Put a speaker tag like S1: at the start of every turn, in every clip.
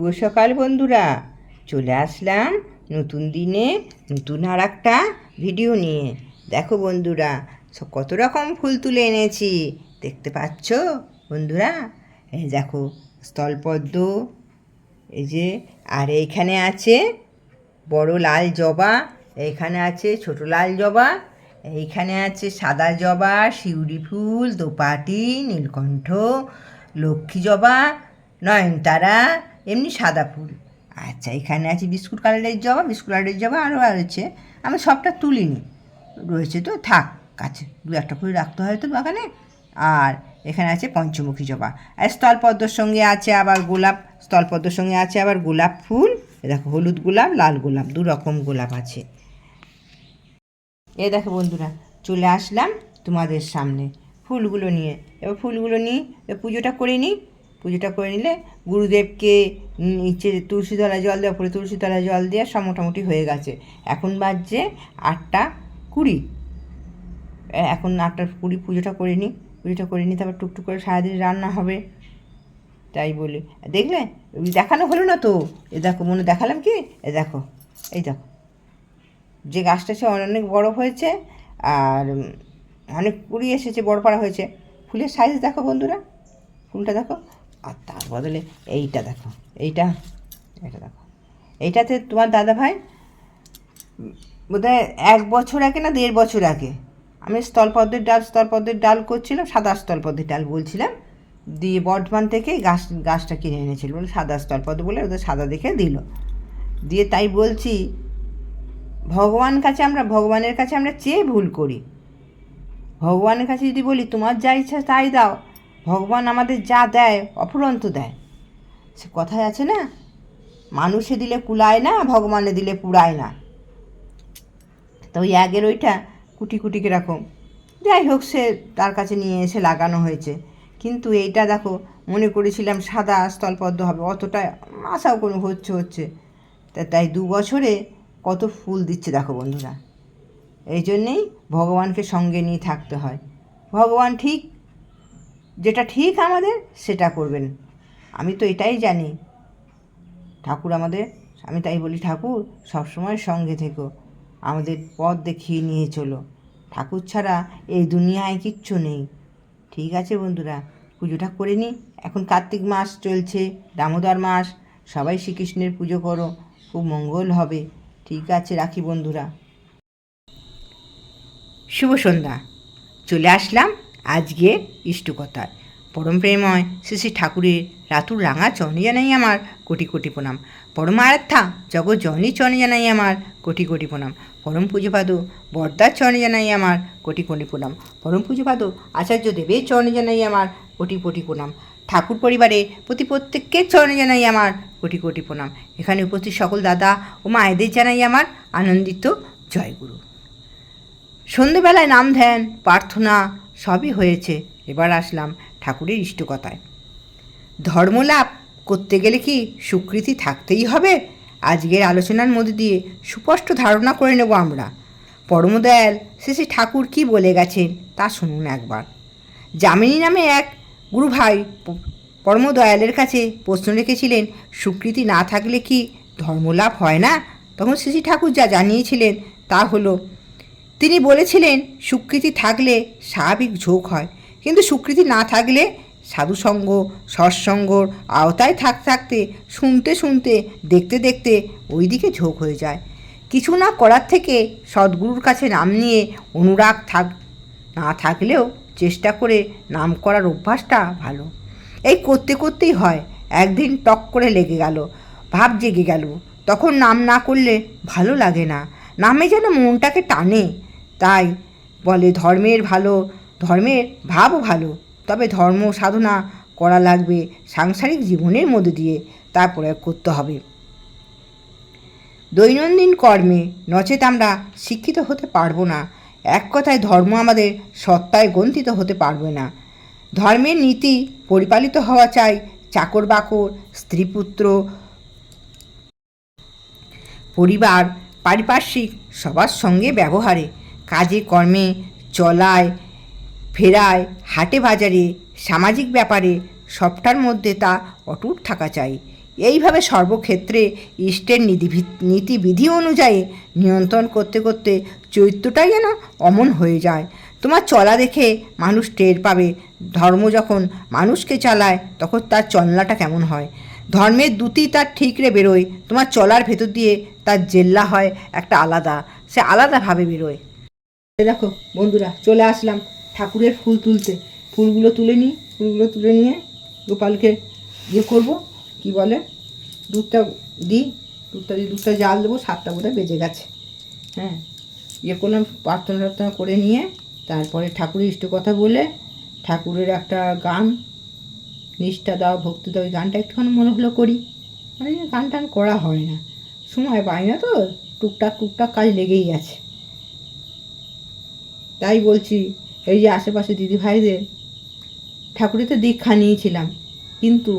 S1: শুভ সকাল বন্ধুরা। চলে আসলাম নতুন দিনে নতুন আর একটা ভিডিও নিয়ে। দেখো বন্ধুরা কত রকম ফুল তুলে এনেছি, দেখতে পাচ্ছ বন্ধুরা? এই দেখো, স্থলপদ্ম, এই যে, আর এইখানে আছে বড় লাল জবা, এইখানে আছে ছোট লাল জবা, এইখানে আছে সাদা জবা, শিউলি ফুল, দোপাটি, নীলকণ্ঠ, লক্ষ্মী জবা, নয়নতারা এমনি সাদা ফুল। আচ্ছা এখানে আছে বিস্কুট কালারের জবা, বিস্কুট কালারের জবা আরও আছে আমি সবটা তুলিনি। রয়েছে তো, থাক, কাছে দু একটা করে রাখতে হয় তো বাগানে। আর এখানে আছে পঞ্চমুখী জবা। আর স্থলপদ্মর সঙ্গে আছে আবার গোলাপ, স্থলপদ্মর সঙ্গে আছে আবার গোলাপ ফুল। এ দেখো, হলুদ গোলাপ, লাল গোলাপ, দু রকম গোলাপ আছে। এ দেখো বন্ধুরা, চলে আসলাম তোমাদের সামনে ফুলগুলো নিয়ে। এবার ফুলগুলো এবার পুজোটা করে নিই। পুজোটা করে নিলে গুরুদেবকে নিচে তুলসী তলায় জল দেওয়া, পরে তুলসী তলায় জল দেওয়া সব মোটামুটি হয়ে গেছে। এখন বাজছে আটটা কুড়ি। এখন আটটা কুড়ি পুজোটা করে নিই, পুজোটা করে নিই, তারপর টুকটুক করে সারাদিন রান্না হবে। তাই বলি। দেখলে? দেখানো হলো না তো? এ দেখো, মনে দেখালাম কি? এ দেখো, এই দেখো। যে গাছটা সে অনেক বড় হয়েছে আর অনেক কুড়ি এসেছে, বড় পাড়া হয়েছে। ফুলের সাইজ দেখো বন্ধুরা। ফুলটা দেখো। আর তার বদলে এইটা দেখো, এইটা এটা দেখো। এইটাতে তোমার দাদা ভাই, বোধহয় এক বছর আগে না দেড় বছর আগে, আমি স্থলপদ্মের ডাল স্থলপদ্মের ডাল করছিলাম, সাদা স্থলপদ্মের ডাল বলছিলাম, দিয়ে বর্ধমান থেকে গাছ, গাছটা কিনে এনেছিল, বলে সাদা স্থলপদ্ম বলে ওদের সাদা দেখে দিল। দিয়ে তাই বলছি, ভগবান কাছে আমরা, ভগবানের কাছে আমরা চেয়ে ভুল করি। ভগবানের কাছে যদি বলি, তোমার যা ইচ্ছা তাই দাও ভগবান আমাদের যা দেয়, অফুরন্ত দেয়। সে কথায় আছে না, মানুষে দিলে কুলায় না, ভগবানে দিলে পুরায় না। তো ওই আগের ওইটা কুটি কুটি কীরকম। যাই হোক, সে তার কাছে নিয়ে এসে লাগানো হয়েছে। কিন্তু এইটা দেখো, মনে করেছিলাম সাদা স্থলপদ্ম হবে, অতটা আশাও কোনো হচ্ছে হচ্ছে। তা তাই দু বছরে কত ফুল দিচ্ছে দেখো বন্ধুরা। এই জন্যেই ভগবানকে সঙ্গে নিয়ে থাকতে হয়। ভগবান ঠিক যেটা ঠিক আমাদের, সেটা করবেন। আমি তো এটাই জানি। ঠাকুর আমাদের, আমি তাই বলি, ঠাকুর, সবসময় সঙ্গে থেকো। আমাদের পথ দেখিয়ে নিয়ে চলো। ঠাকুর ছাড়া এই দুনিয়ায় কিচ্ছু নেই। ঠিক আছে বন্ধুরা, পুজোটা করে নিই। এখন কার্তিক মাস চলছে, দামোদর মাস। সবাই শ্রীকৃষ্ণের পুজো করো, খুব মঙ্গল হবে। ঠিক আছে, রাখি বন্ধুরা। শুভ সন্ধ্যা। চলে আসলাম আজকে ইষ্টকথায় পরম প্রেময় শ্রী শ্রী ঠাকুরের রাতুর রাঙা চরণে জানাই আমার কোটি কোটি প্রণাম। পরম আরাধ্যা জগৎ জননী চরণে জানাই আমার কোটি কোটি প্রণাম। পরম পুজোপাদ বরদার চরণে জানাই আমার কোটি কোটি প্রণাম। পরম পুজোপাদ আচার্য দেবের চরণে জানাই আমার কোটি কোটি প্রণাম। ঠাকুর পরিবারে প্রতি প্রত্যেককে চরণে জানাই আমার কোটি কোটি প্রণাম। এখানে উপস্থিত সকল দাদা ও মায়েদের জানাই আমার আনন্দিত জয়গুরু। সন্ধেবেলায় নাম ধ্যান, প্রার্থনা সবই হয়েছে। এবার আসলাম ঠাকুরের ইষ্টকথায়। ধর্মলাভ করতে গেলে কি স্বীকৃতি থাকতেই হবে? আজকের আলোচনার মধ্যে দিয়ে সুস্পষ্ট ধারণা করে নেব আমরা। পরমদয়াল শ্রী ঠাকুর কি বলে গেছেন তা শুনুন একবার। যামিনী নামে এক গুরু ভাই পরমদয়ালের কাছে প্রশ্ন রেখেছিলেন স্বীকৃতি না থাকলে কি ধর্মলাভ হয় না? তখন শ্রী ঠাকুর যা জানিয়েছিলেন তা হলো তিনি বলেছিলেন স্বীকৃতি থাকলে স্বাভাবিক ঝোঁক হয়, কিন্তু স্বীকৃতি না থাকলে সাধুসঙ্গ, সৎসঙ্গর আওতায় থাকতে থাকতে, শুনতে শুনতে, দেখতে দেখতে ওই দিকে ঝোঁক হয়ে যায়। কিছু না করার থেকে সদ্গুরুর কাছে নাম নিয়ে অনুরাগ থাক, না থাকলেও চেষ্টা করে নাম করার অভ্যাসটা ভালো। এই করতে করতেই হয়, একদিন টক করে লেগে গেল, ভাব জেগে গেল। তখন নাম না করলে ভালো লাগে না। নামে যেন মনটাকে টানে তাই বলে, ধর্মের ভালো, ধর্মের ভাবও ভালো। তবে ধর্ম সাধনা করা লাগবে সাংসারিক জীবনের মধ্যে দিয়ে, তা প্রয়োগ করতে হবে। দৈনন্দিন কর্মে নচেত আমরা শিক্ষিত হতে পারব না। এক কথায় ধর্ম আমাদের সত্তায় গ্রন্থিত হতে পারবে না। ধর্মের নীতি পরিপালিত হওয়া চাই চাকর বাকর স্ত্রীপুত্র, পরিবার, পারিপার্শ্বিক, সবার সঙ্গে ব্যবহারে। কাজে কর্মে, চলায়, ফেরায়, হাটে বাজারে, সামাজিক ব্যাপারে সবটার মধ্যে তা অটুট থাকা চাই। এইভাবে সর্বক্ষেত্রে ইষ্টের নীতিবিধি অনুযায়ী নিয়ন্ত্রণ করতে করতে চরিত্রটাই যেন অমন হয়ে যায়। তোমার চলা দেখে মানুষ টের পাবে। ধর্ম যখন মানুষকে চালায়, তখন তার চলনাটা কেমন হয়? ধর্মের দুটি তার ঠিকরে বেরোয়। তোমার চলার ভেতর দিয়ে তার জেল্লা হয় একটা আলাদা। সে আলাদাভাবে বেরোয়। দেখো, বন্ধুরা, চলে আসলাম ঠাকুরের ফুল তুলতে। ফুলগুলো তুলে নিই, ফুলগুলো তুলে নিয়ে গোপালকে ইয়ে করব, কি বলে, দুধটা দিই, দুধটা দিয়ে দুধটা জাল দেবো, সাতটা বোধহয় বেজে গেছে। হ্যাঁ ইয়ে করলাম, প্রার্থনা টার্থনা করে নিয়ে তারপরে ঠাকুরের ইষ্ট কথা বলে ঠাকুরের একটা গান, নিষ্ঠা দাও, ভক্তি দাও ওই গানটা একটুখানি মনে হলো করি। মানে গান টান করা হয় না। সময় পাই না তো, টুকটাক টুকটাক কাজ লেগেই আছে। তাই বলছি, এই যে আশেপাশে দিদি ভাইদের ঠাকুরের তো দীক্ষা নিয়েছিলাম। কিন্তু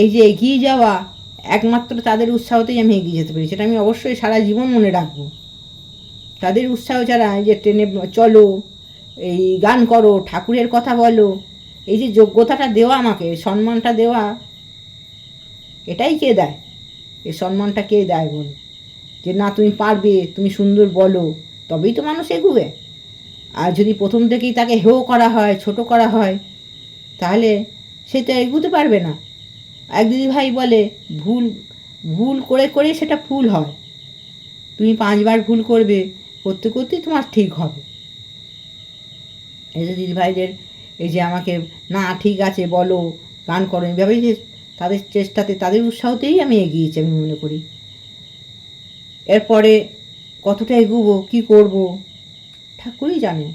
S1: এই যে এগিয়ে যাওয়া একমাত্র তাদের উৎসাহতেই আমি এগিয়ে যেতে পারি সেটা আমি অবশ্যই সারা জীবন মনে রাখব। তাদের উৎসাহ ছাড়া এই যে ট্রেনে চলো, এই গান করো, ঠাকুরের কথা বলো, এই যে যোগ্যতাটা দেওয়া আমাকে সম্মানটা দেওয়া, এটাই কে দেয়? এই সম্মানটা কে দেয় বল? যে না, তুমি পারবে, তুমি সুন্দর বলো। তবেই তো মানুষ এগুবে। আর যদি প্রথম থেকেই তাকে হেও করা হয়, ছোট করা হয়, তাহলে সে তো এগুতে পারবে না। এক দিদি ভাই বলে, ভুল ভুল করে করে সেটা ফুল হয়। তুমি পাঁচবার ভুল করবে, করতে করতেই তোমার ঠিক হবে। এই যে দিদি ভাইদের এই যে আমাকে, না, ঠিক আছে, বলো, গান করো। এইভাবেই যে তাদের চেষ্টাতে, তাদের উৎসাহতেই আমি এগিয়েছি, আমি মনে করি। এরপরে কতটা এগুবো, কী করব? ঠাকুরই জানে।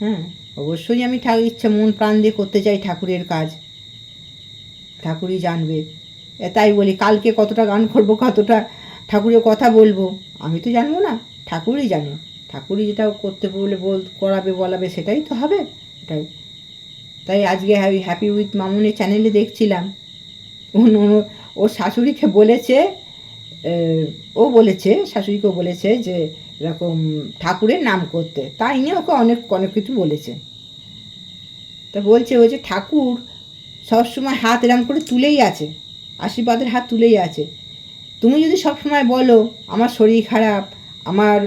S1: হ্যাঁ অবশ্যই আমি ঠাকুর ইচ্ছা, মন প্রাণ দিয়ে করতে চাই ঠাকুরের কাজ। ঠাকুরই জানবে। তাই বলি, কালকে কতটা গান করব, কতটা ঠাকুরের কথা বলব, আমি তো জানব না, ঠাকুরই জানে। ঠাকুরই যেটা করতে বলে, বল, করাবে, বলাবে, সেটাই তো হবে। এটাই। তাই আজকে হ্যাপি উইথ মামুনের চ্যানেলে দেখছিলাম। ওর শাশুড়িকে বলেছে ও বলেছে, শাশুড়িকেও বলেছে যে এরকম ঠাকুরের নাম করতে। তাই নিয়ে ওকে অনেক অনেক কিছু বলেছে তা বলছে ওই যে ঠাকুর সবসময় হাত এরম করে তুলেই আছে, আশীর্বাদের হাত তুলেই আছে। তুমি যদি সবসময় বলো, আমার শরীর খারাপ, আমার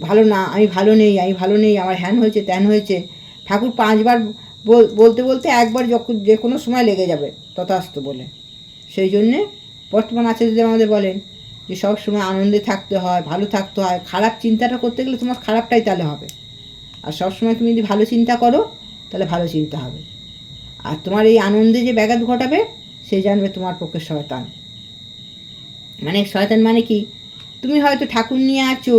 S1: ভালো না, আমি ভালো নেই, আমি ভালো নেই, আমার হ্যান হয়েছে, ত্যান হয়েছে, ঠাকুর পাঁচবার বল- বলতে বলতে একবার যখন যে কোনো সময় লেগে যাবে, তথাস্ত বলে। সেই জন্যে বর্তমান আচার্যদের আমাদের বলেন, যে সব সময় আনন্দে থাকতে হয়, ভালো থাকতে হয়, খারাপ চিন্তাটা করতে গেলে তোমার খারাপটাই তাহলে হবে। আর সব সময় তুমি যদি ভালো চিন্তা করো, তাহলে ভালো চিন্তা হবে। আর তোমার এই আনন্দে যে ব্যাঘাত ঘটাবে, সে জানবে তোমার পক্ষে শয়তান। মানে শয়তান মানে কি? তুমি হয়তো ঠাকুর নিয়ে আছো,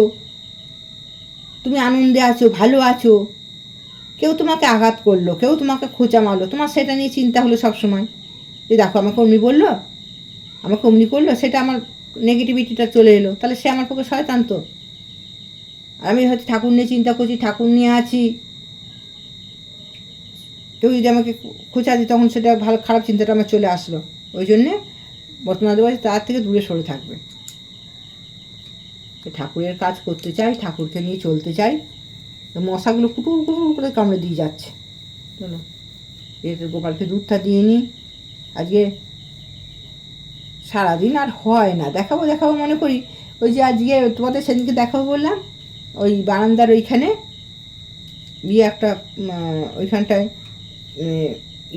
S1: তুমি আনন্দে আছো, ভালো আছো, কেউ তোমাকে আঘাত করল, কেউ তোমাকে খোঁচা মারলো, তোমার সেটা নিয়ে চিন্তা হলো সব সময়। যে দেখো আমাকে অমনি বলল আমাকে অমনি করল, সেটা আমার নেগেটিভিটিটা চলে এলো। তাহলে সে আমার পক্ষে শয়তান তো। আমি হয়তো ঠাকুর নিয়ে চিন্তা করছি, ঠাকুর নিয়ে আছি। কেউ যদি আমাকে খোঁচা দিই তখন সেটা ভালো, খারাপ চিন্তাটা আমার চলে আসলো। ওই জন্যে বর্তমান তার থেকে দূরে সরে থাকবে। ঠাকুরের কাজ করতে চাই, ঠাকুরকে নিয়ে চলতে চাই। মশাগুলো কুটুর কুটুর করে কামড়ে দিয়ে যাচ্ছে। চলো, এর গোপালকে দুধটা দিয়ে নিই। আজকে সারাদিন আর হয় না। দেখাবো দেখাবো, মনে করি। ওই যে আজকে তোমাদের সেদিনকে দেখাবো বললাম, ওই বারান্দার ওইখানে ইয়ে একটা ওইখানটায়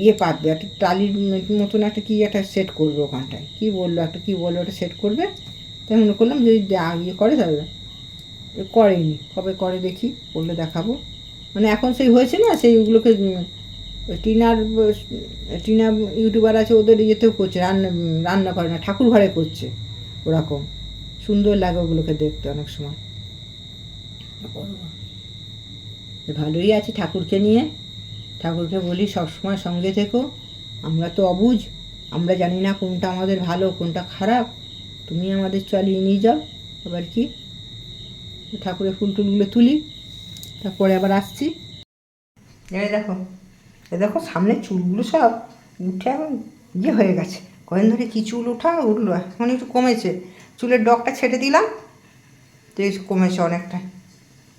S1: ইয়ে পাতবে, একটা টালির মতন একটা কী একটা সেট করবে ওখানটায়। কি বলল, একটা কী বলল ওটা সেট করবে। তাই মনে করলাম যদি ইয়ে করে, তাহলে করেনি কবে করে দেখি করলে দেখাবো। মানে এখন সেই হয়েছে না, সেইগুলোকে টিনার, টিনা ইউটিউবার আছে, ওদের ইয়েতেও করছে রান্না রান্না করে না, ঠাকুর ঘরে করছে, ওরকম। সুন্দর লাগে ওগুলোকে দেখতে অনেক সময়। ভালোই আছে ঠাকুরকে নিয়ে। ঠাকুরকে বলি সবসময় সঙ্গে থেকো। আমরা তো অবুঝ, আমরা জানি না কোনটা আমাদের ভালো, কোনটা খারাপ। তুমি আমাদের চালিয়ে নিয়ে যাও। আবার কি? ঠাকুরের ফুল টুলগুলো তুলি, তারপরে আবার আসছি। এই দেখো। এ দেখো, সামনে চুলগুলো সব উঠে এখন ইয়ে হয়ে গেছে। কয়েন ধরে কি চুল ওঠা উঠল? এখন একটু কমেছে। চুলের ডগটা ছেড়ে দিলাম, তো এই কমেছে অনেকটা।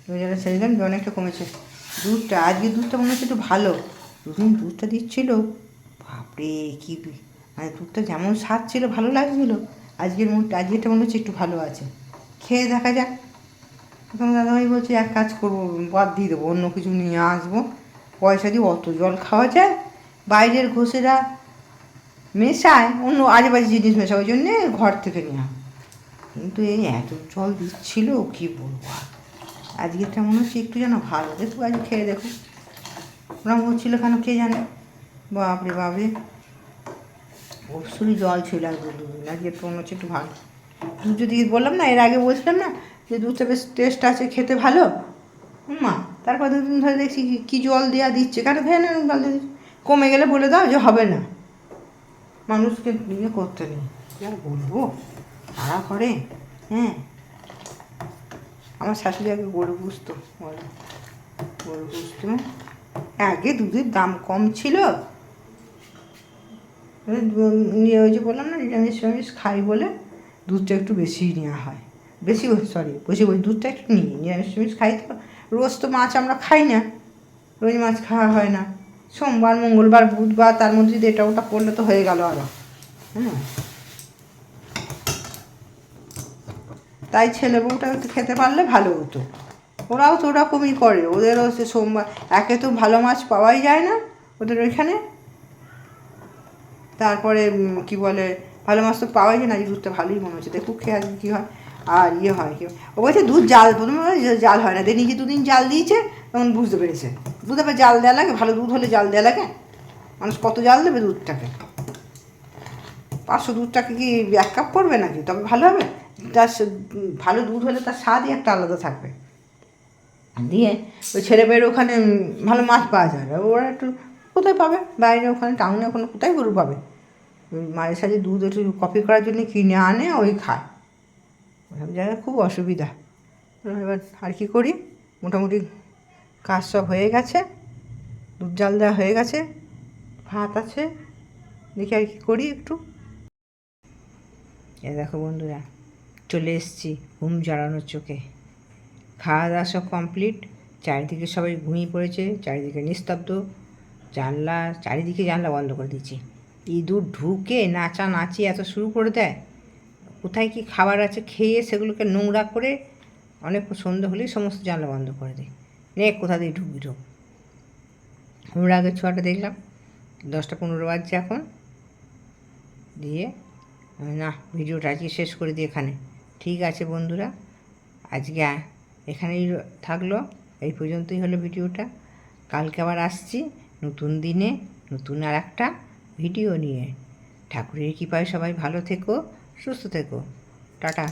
S1: রোজাটা ছেড়ে দিলাম অনেকটা কমেছে। দুধটা, আজকে দুধটা মনে হচ্ছে একটু ভালো। দুদিন দুধটা দিচ্ছিল, বাপরে, কি মানে দুধটা যেমন স্বাদ ছিল, ভালো লাগছিল। আজকের মধ্যে আজকেরটা মনে হচ্ছে একটু ভালো আছে। খেয়ে দেখা যাক। তখন দাদাভাই বলছে, এক কাজ করব, বাদ দিয়ে দেবো, অন্য কিছু নিয়ে আসব। পয়সা দিয়ে অত জল খাওয়া যায়। বাইরের ঘোষেরা মেশায়, অন্য আজেবাজে জিনিস মেশায়, ওই জন্যে ঘর থেকে নেওয়া কিন্তু এই এত জল দিচ্ছিল, কি বলব আজকেরটা মনে হচ্ছে একটু যেন ভালো। দেখো, আজ খেয়ে দেখো। ওরম হচ্ছিল কেন, কে জানে? বাপরে বাপরে। অবশ্যই জল ছিল আর দুধ আজকে মনে হচ্ছে একটু ভালো। দুধ যদি বললাম না, এর আগে বলছিলাম না যে দুধটা বেশ টেস্ট আছে, খেতে ভালো। তারপর দুদিন ধরে দেখছি কি- জল দেওয়া দিচ্ছে। কেন খেয়ে না জল দিয়ে কমে গেলে বলে দাও যে হবে না। মানুষকে নিয়ে করতে নেই। কি আর বলব? তারা করে। হ্যাঁ। আমার শাশুড়ি আগে গরু পুষতো। বলো, গরু পুষতো। আগে দুধের দাম কম ছিল। নিয়ে ওই যে বললাম না, নিরামিষ নিরামিষ খাই বলে দুধটা একটু বেশি নেওয়া হয়। বেশি সরি বেশি বলি, দুধটা একটু নিই। নিরামিষ নিরামিষ খাই তো রোজ তো মাছ আমরা খাই না। রোজ মাছ খাওয়া হয় না। সোমবার, মঙ্গলবার, বুধবার, তার মধ্যে যদি এটা ওটা করলে তো হয়ে গেল আরও হ্যাঁ। তাই ছেলে বউটা খেতে পারলে ভালো হতো। ওরাও তো ওরকমই করে। ওদেরও সে সোমবার, একে তো ভালো মাছ পাওয়াই যায় না ওদের ওইখানে। তারপরে কি বলে, ভালো মাছ তো পাওয়াই যায় না, এই দুধটা ভালোই মনে হচ্ছে। দেখুক খেয়ে আজকে কী হয়। আর ইয়ে হয়, কি ও বলছে, দুধ জাল, প্রথমে জাল হয় না দিয়ে নিজে দুদিন জাল দিয়েছে, তখন বুঝতে পেরেছে। দুধ আবার জাল দেওয়া লাগে, ভালো দুধ হলে জাল দেওয়া লাগে। মানুষ কত জাল দেবে দুধটাকে? পাঁচশো দুধটাকে কি এক কাপ করবে নাকি? তবে ভালো হবে। তার ভালো দুধ হলে তার স্বাদই একটা আলাদা থাকবে। দিয়ে ওই ছেলে মেয়ের ওখানে ভালো মাছ পাওয়া যায় ওরা একটু কোথায় পাবে? বাইরে, ওখানে, টাউনে ওখানে কোথায় গরু পাবে? মাঝে সাঝে দুধ একটু কপি করার জন্য কিনে আনে, ওই খায়। ওসব জায়গায় খুব অসুবিধা। এবার আর কি করি? মোটামুটি কাজ সব হয়ে গেছে, দুধ জাল দেওয়া হয়ে গেছে, ভাত আছে, দেখি আর কি করি একটু। এ দেখো বন্ধুরা, চলে এসেছি ঘুম জড়ানোর চোখে। খাওয়া দাওয়া সব কমপ্লিট, চারিদিকে সবাই ঘুমিয়ে পড়েছে, চারিদিকে নিস্তব্ধ। জানলা, চারিদিকে জানলা বন্ধ করে দিচ্ছি ইঁদুর ঢুকে নাচা নাচি এত শুরু করে দেয়। কোথায় কি খাবার আছে খেয়ে সেগুলোকে নোংরা করে অনেক সন্ধ্যে হলেই সমস্ত জানলা বন্ধ করে দেয় নে, কোথা দিয়ে ঢুকবি ঢুক। আমরা আগে ছোঁয়াটা দেখলাম। দশটা পনেরো বাজছে এখন। দিয়ে না, ভিডিওটা আজকে শেষ করে দিই এখানে। ঠিক আছে বন্ধুরা, আজকে এখানেই থাকল। এই পর্যন্তই হলো ভিডিওটা। কালকে আবার আসছি নতুন দিনে, নতুন আর একটা ভিডিও নিয়ে। ঠাকুরের কৃপায় সবাই ভালো থেকো। সুস্থ থেকো টাটা